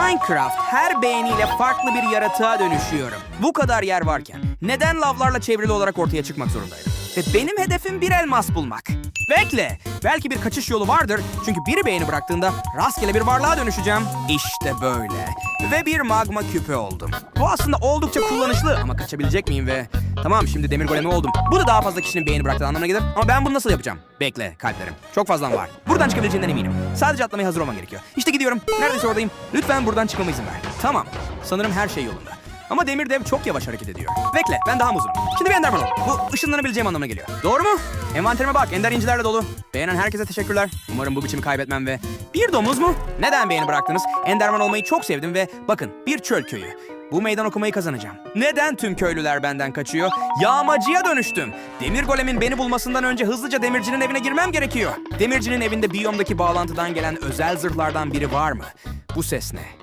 Minecraft her beğeniyle farklı bir yaratığa dönüşüyorum. Bu kadar yer varken neden lavlarla çevrili olarak ortaya çıkmak zorundaydım? Ve benim hedefim bir elmas bulmak. Bekle, belki bir kaçış yolu vardır. Çünkü biri beğeni bıraktığında rastgele bir varlığa dönüşeceğim. İşte böyle. Ve bir magma küpü oldum. Bu aslında oldukça kullanışlı ama kaçabilecek miyim ve... Tamam şimdi demir golemi oldum. Bu da daha fazla kişinin beğeni bıraktığı anlamına gelir. Ama ben bunu nasıl yapacağım? Bekle kalplerim. Çok fazlan var. Buradan çıkabileceğinden eminim. Sadece atlamaya hazır olman gerekiyor. İşte gidiyorum. Neredeyse oradayım. Lütfen buradan çıkmama izin ver. Tamam. Sanırım her şey yolunda. Ama demir dev çok yavaş hareket ediyor. Bekle ben daha muzunum. Şimdi bir enderman ol. Bu ışınlanabileceğim anlamına geliyor. Doğru mu? Envanterime bak ender incilerle dolu. Beğenen herkese teşekkürler. Umarım bu biçimi kaybetmem ve... Bir domuz mu? Neden beğeni bıraktınız? Enderman olmayı çok sevdim ve bakın bir çöl köyü. Bu meydan okumayı kazanacağım. Neden tüm köylüler benden kaçıyor? Yağmacıya dönüştüm. Demir golemin beni bulmasından önce hızlıca demircinin evine girmem gerekiyor. Demircinin evinde biyomdaki bağlantıdan gelen özel zırhlardan biri var mı? Bu ses ne?